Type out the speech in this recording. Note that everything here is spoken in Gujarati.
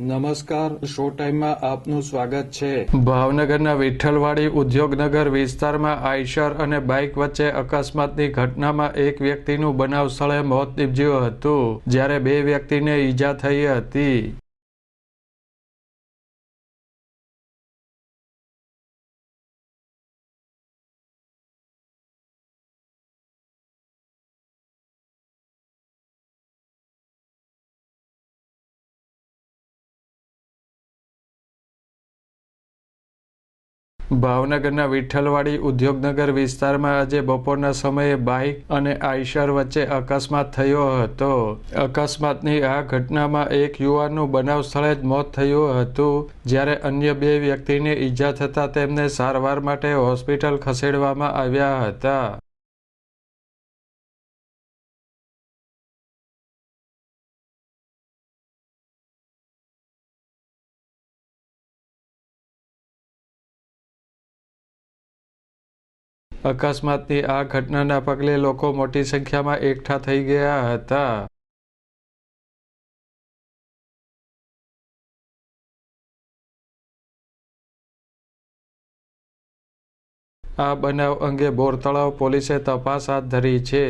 નમસ્કાર શો ટાઈમમાં આપનું સ્વાગત છે. ભાવનગરના વિઠ્ઠલવાડી ઉદ્યોગનગર વિસ્તારમાં આઈશર અને બાઇક વચ્ચે અકસ્માતની ઘટનામાં એક વ્યક્તિનું બનાવ સ્થળે મોત નીપજ્યું હતું, જ્યારે બે વ્યક્તિને ઈજા થઈ હતી. ભાવનગરના વિઠ્ઠલવાડી ઉદ્યોગનગર વિસ્તારમાં આજે બપોરના સમયે બાઇક અને આઈશર વચ્ચે અકસ્માત થયો હતો. અકસ્માતની આ ઘટનામાં એક યુવાનનું બનાવ સ્થળે જ મોત થયું હતું. જ્યારે અન્ય બે વ્યક્તિને ઈજા થતાં તેમને સારવાર માટે હોસ્પિટલ ખસેડવામાં આવ્યા હતા. અકસ્માતની આ ઘટનાના પગલે લોકો મોટી સંખ્યામાં એકઠા થઈ ગયા હતા. આ બનાવ અંગે બોરતળાવ પોલીસે તપાસ હાથ ધરી છે.